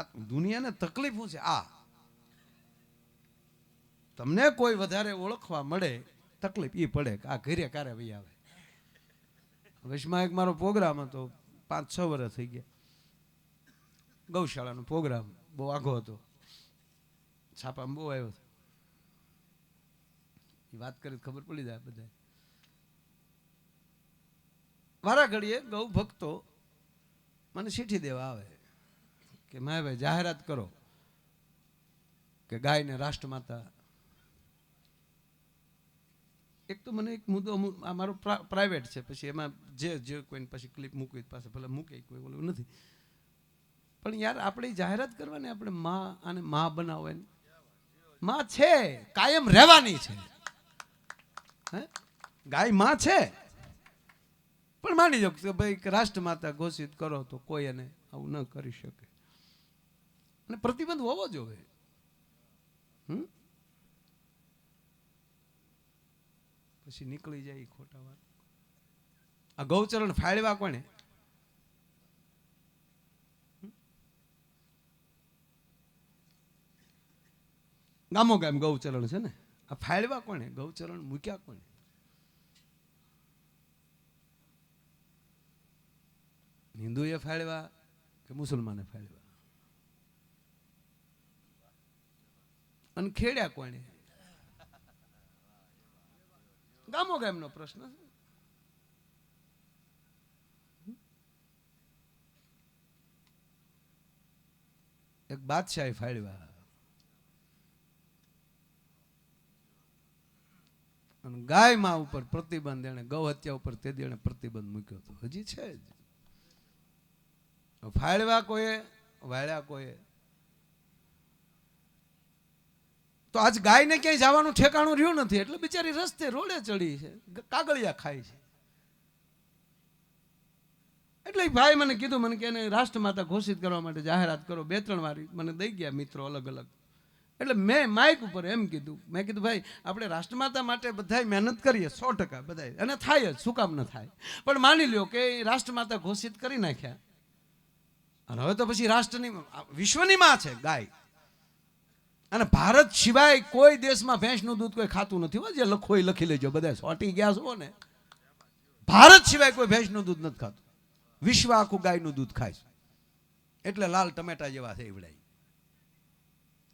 આ દુનિયાને તકલીફો છે? આ. તમને કોઈ વધારે ઓળખવા મળે, તકલીફ એ પડે કે આ ઘરે કારે ભાઈ આવે. વચમાં એક મારો પ્રોગ્રામ હતો પાંચ છ વર્ષ થઈ ગયા. ગૌશાળાનો પ્રોગ્રામ બહુ આઘો હતો. છાપામાં બહુ આવ્યો હતો. એ વાત કરી ખબર પડી જાય બધા મારા ઘડીએ ગૌ ભક્તો મને ચીઠી દેવા આવે. કે માય જાહેરાત કરો કે ગાયને રાષ્ટ્રમાતા. એક તો મને એક મુદ્દો આ મારો પ્રાઇવેટ છે, પછી એમાં જે જે કોઈને પછી ક્લિપ મૂકવી પાસે ભલે મૂકે, કોઈ ઓલું નથી. પણ યાર આપણે જાહેરાત કરવાની, આપણે માં અને માં બનાવવાની. માં છે, કાયમ રહેવાની છે. હે? ગાયમાં છે. પણ માની જાઓ કે ભાઈ રાષ્ટ્રમાતા ઘોષિત કરો તો કોઈ એને આવું ન કરી શકે. અને પ્રતિબંધ હોવો હમ? પછી નીકળી જાય ખોટા વાત. આ ગૌચરણ ફાળવા કોને ગામો ગામ ગૌચરણ છે ને? આ ફાળવા કોને ગૌચરણ મૂક્યા કોને હિન્દુએ ફાળવા કે મુસલમાને ફાળવા? અને ખેડ્યા કોણે? ગામો ગામનો પ્રશ્ન એક બાદશાહે ફાળવા અને ગાયમાં ઉપર પ્રતિબંધ એને ગૌ હત્યા ઉપર તે દેણે પ્રતિબંધ મૂક્યો હતો. હજી છે જ. ફાળવા કોઈએ વાળ્યા કોઈએ તો આજ ગાયને ક્યાંય જવાનું ઠેકાણું રહ્યું નથી. એટલે બિચારી રસ્તે રોડે ચડી છે. કાગળિયા ખાય છે. એટલે ભાઈ મને કીધું, મને કે એને રાષ્ટ્રમાતા ઘોષિત કરવા માટે જાહેરાત કરો. બે, ત્રણ વાર મને દઈ ગયા મિત્રો અલગ અલગ. એટલે મેં માઇક ઉપર એમ કીધું, મેં કીધું, ભાઈ, આપણે રાષ્ટ્રમાતા માટે બધાય મહેનત કરીએ, સો ટકા બધાય. અને થાય જ, શું કામ ન થાય? પણ માની લ્યો કે રાષ્ટ્રમાતા ઘોષિત કરી નાખ્યા. અને હવે તો પછી રાષ્ટ્રની વિશ્વની માં છે ગાય. અને ભારત સિવાય કોઈ દેશમાં ભેંસનું દૂધ કોઈ ખાતું નથી હો, જે લખો એ લખી લેજો, બધા સોટી ગયા છો ને. ભારત સિવાય કોઈ ભેંસનું દૂધ નથી ખાતું. વિશ્વ આખું ગાયનું દૂધ ખાય છે. એટલે લાલ ટમેટા જેવા છે એવડાય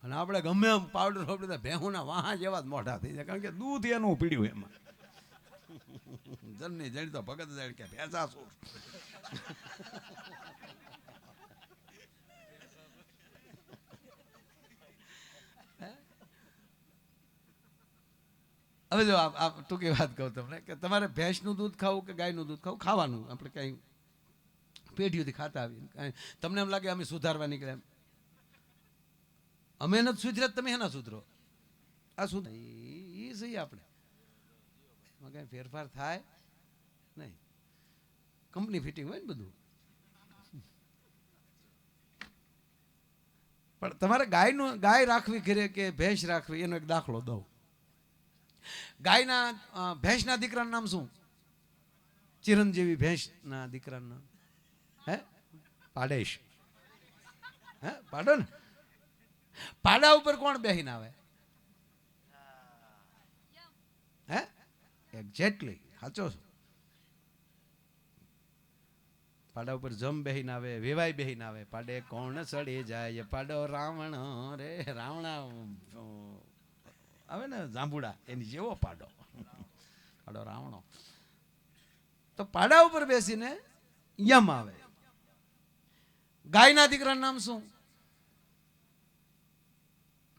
અને આપણે ગમે એમ પાવડર આપણે ભેહુના વાહા જેવા જ મોઢા થઈ જાય, કારણ કે દૂધ એનું પીડ્યું એમાં. જનની જણ તો ભગત જણ કે ભેંસા શું? હવે જો આ ટૂંકી વાત કહું તમને કે તમારે ભેંસનું દૂધ ખાવું કે ગાયનું દૂધ ખાવું? ખાવાનું. આપણે કંઈ પેઢીઓથી ખાતા આવીએ. તમને એમ લાગે અમે સુધારવા નીકળ્યા અમે નથી સુધર્યા તમે એના સુધરો. આ સુધ એ સહી આપણે. એમાં કાંઈ ફેરફાર થાય નહીં. કંપની ફિટિંગ હોય ને બધું. પણ તમારે ગાયનું ગાય રાખવી ઘરે કે ભેંસ રાખવી? એનો એક દાખલો દઉં. ગાયના ભેંસના દીકરાનું નામ શું? ચિરંજીવી ભેંસના દીકરાનું નામ. હે? પાડેશ. હે? પાડો ને. પાડા ઉપર કોણ બેહીને આવે? હે? એક્ઝેક્ટલી સાચો છો. પાડા ઉપર જમ બેહીને આવે વેવાય બેહીને આવે. પાડે કોણ સડે જાય? પાડો રાવણ રે, રાવણા આવે ને જાંબુડા, એની જેવો પાડો. પાડો રાવણો. તો પાડા ઉપર બેસીને યમ આવે. ગાયના દીકરાનું નામ શું?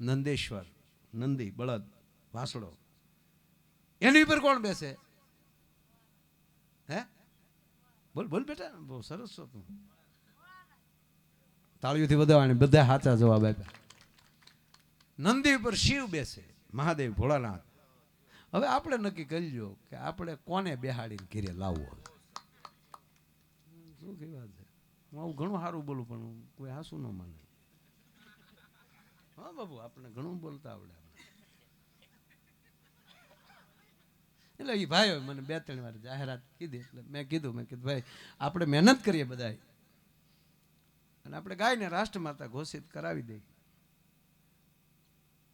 નંદેશ્વર, નંદી, બળદ વાસડો એની ઉપર કોણ બેસે? હે? બોલ બોલ બેટા, બહુ સરસ તું. તાળીઓથી વધારવાની બધા સાચા જવાબ આપ્યા. નંદી ઉપર શિવ બેસે. મહાદેવ ભોળાનાથ. હવે આપણે નક્કી કરી લો કે આપણે કોને બેહાડીને ઘેરે લાવવો શું કઈ વાત છે? હું આવું ઘણું સારું બોલું, પણ કોઈ હાસું ન માને. હા બાબુ આપણે ઘણું બોલતા આવડે એટલે એ ભાઈઓ મને બે ત્રણ વાર જાહેરાત કીધી. એટલે મેં કીધું મેં કીધું, ભાઈ, આપણે મહેનત કરીએ બધાય અને આપણે ગાયને રાષ્ટ્રમાતા ઘોષિત કરાવી દઈએ.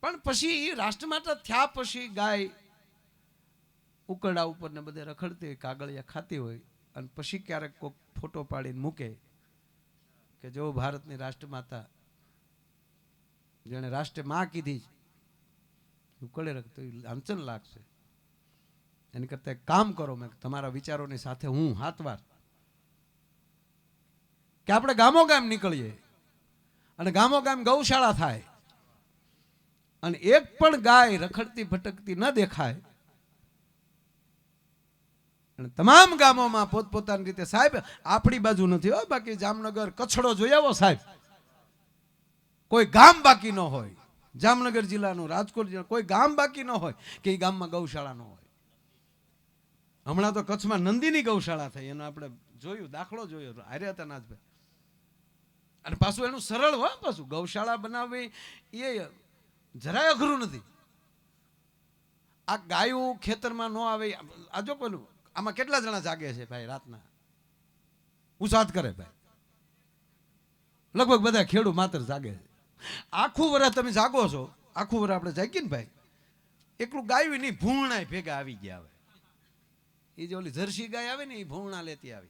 પણ પછી રાષ્ટ્રમાતા થયા પછી ગાય ઉકરડા ઉપર ને બધે રખડતી હોય, કાગળિયા ખાતી હોય, અને પછી ક્યારેક કોઈક ફોટો પાડીને મૂકે કે જો ભારતની રાષ્ટ્રમાતા, જેણે રાષ્ટ્રમાં કીધી છે ઉકળે રખતો લાંચન લાગશે. એની કરતા કામ કરો, મેં તમારા વિચારોની સાથે હું હાથવાર કે આપણે ગામો ગામ નીકળીએ, અને ગામો ગામ ગૌશાળા થાય અને એક પણ ગાય રખડતી ભટકતી ન દેખાય. અને તમામ ગામોમાં પોતપોતાની રીતે સાહેબ, આપણી બાજુ નથી હો, બાકી જામનગર કચ્છડો જોઈ આવો સાહેબ. કોઈ ગામ બાકી ન હોય. જામનગર જિલ્લાનું રાજકોટ જિલ્લા, કોઈ ગામ બાકી ન હોય કે એ ગામમાં ગૌશાળા ન હોય. હમણાં તો કચ્છમાં નંદીની ગૌશાળા થઈ, એનો આપણે જોયું, દાખલો જોયો હારે હતા નાથભાઈ. અને પાછું એનું સરળ હોય પાછું ગૌશાળા બનાવવી, એ જરાય અઘરું નથી. આ ગાયું ખેતરમાં ન આવે, આ જો પેલું, આમાં કેટલા જણા જાગે છે ભાઈ રાતના? ઉસાદ કરે ભાઈ. લગભગ બધા ખેડૂત માત્ર જાગે છે. આખું વરસ તમે જાગો છો, આખું વરસ આપણે જાગીએ ને ભાઈ, એકલું ગાયું નહીં ભૂણાય ભેગા આવી ગયા હવે. એ જે ઓલી જર્સી ગાય આવે ને એ ભૂણા લેતી આવી.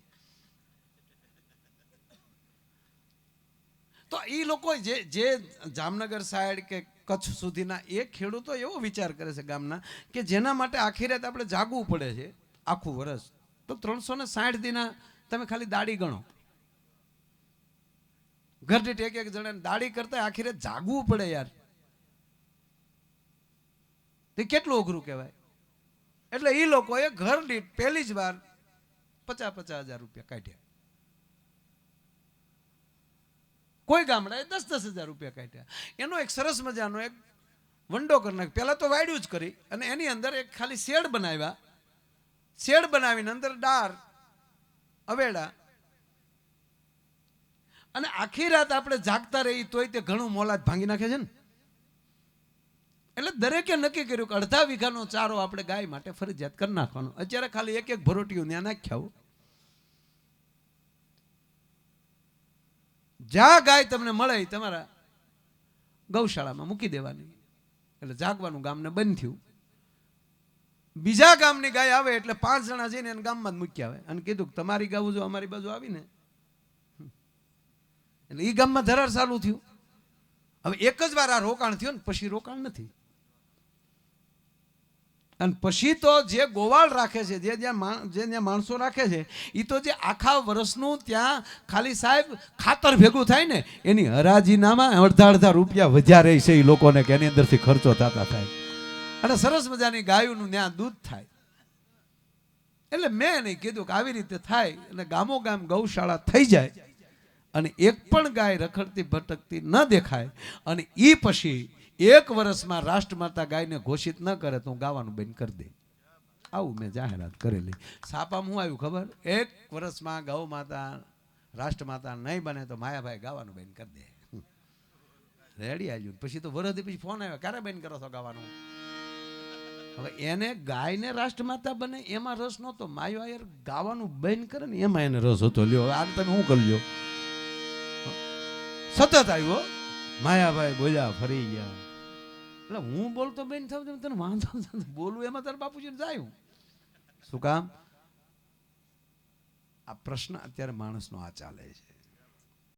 તો એ લોકો જે જે જામનગર સાઈડ કે કચ્છ સુધીના એ ખેડૂતો એવો વિચાર કરે છે ગામના કે જેના માટે આખી રાત આપણે જાગવું પડે છે આખું વર્ષ. તો ત્રણસો ને સાઠ દિના તમે ખાલી દાડી ગણો. ઘર દીઠ એક એક જણાને દાડી કરતા આખી રાત જાગવું પડે યાર. તે કેટલું અઘરું કહેવાય? એટલે એ લોકોએ ઘર દીઠ પહેલી જ વાર પચાસ પચાસ હજાર રૂપિયા કાઢ્યા. કોઈ ગામડાએ દસ દસ હજાર રૂપિયા કાઢ્યા. એનો એક સરસ મજાનો એક વંડો કરી નાખ પહેલાં તો વાડ્યું જ કરી અને એની અંદર એક ખાલી શેડ બનાવ્યા. શેડ બનાવીને અંદર ડાર, અવેડા. અને આખી રાત આપણે જાગતા રહી તોય તે ઘણું મોલાદ ભાંગી નાખે છે ને. એટલે દરેકે નક્કી કર્યું કે અડધા વીઘાનો ચારો આપણે ગાય માટે ફરજિયાત કરી નાખવાનો. અત્યારે ખાલી એક એક ભરોટીઓ ત્યાં નાખ્યા જ્યાં ગાય તમને મળે તમારા ગૌશાળામાં મૂકી દેવાની. એટલે જાગવાનું ગામને બંધ થયું. બીજા ગામની ગાય આવે એટલે પાંચ જણા જઈને એને ગામમાં જ મૂકી આવે. અને કીધું કે તમારી ગાવું જો અમારી બાજુ આવીને. એટલે એ ગામમાં ધરાર ચાલુ થયું. હવે એક જ વાર આ રોકાણ થયું ને પછી રોકાણ નથી. અને પછી તો જે ગોવાળ રાખે છે, જે જ્યાં જે ત્યાં માણસો રાખે છે એ તો જે આખા વર્ષનું ત્યાં ખાલી સાહેબ ખાતર ભેગું થાય ને, એની હરાજીનામાં અડધા અડધા રૂપિયા વધ્યા રહે છે એ લોકોને કે એની અંદરથી ખર્ચો થતા થાય. અને સરસ મજાની ગાયોનું ત્યાં દૂધ થાય. એટલે મેં નહીં કીધું કે આવી રીતે થાય અને ગામો ગામ ગૌશાળા થઈ જાય. અને એક પણ ગાય રખડતી ભટકતી ન દેખાય. અને એ પછી એક વર્ષમાં રાષ્ટ્રમાતા ગાયને ઘોષિત ન કરે તો હું ગાવાનું બંધ કરી દે. આવું મેં જાહેરાત કરેલી. સાપામાં હું આવ્યું ખબર? એક વર્ષમાં ગૌ માતા, રાષ્ટ્રમાતા નહીં બને તો માયાભાઈ ગાવાનું બંધ કરી દે. રેડી આવ્યું પછી તો વરસથી પછી ફોન આવ્યો, ક્યારે બંધ કરો છો ગાવાનું? હવે એને ગાયને રાષ્ટ્રમાતા બને એમાં રસ નહોતો. માયો આયર ગાવાનું બંધ કરે ને એમાં એને રસ હતો. લ્યો આ તમે શું કરી લ્યો? સતત આવ્યો માયાભાઈ બોલ્યા, ફરી ગયા. એટલે હું બોલતો બેન થાવ તને વાંધો બોલવું બોલું એમાં તારા બાપુજીને જાય. શું કામ? આ પ્રશ્ન અત્યારે માણસનો આ ચાલે છે.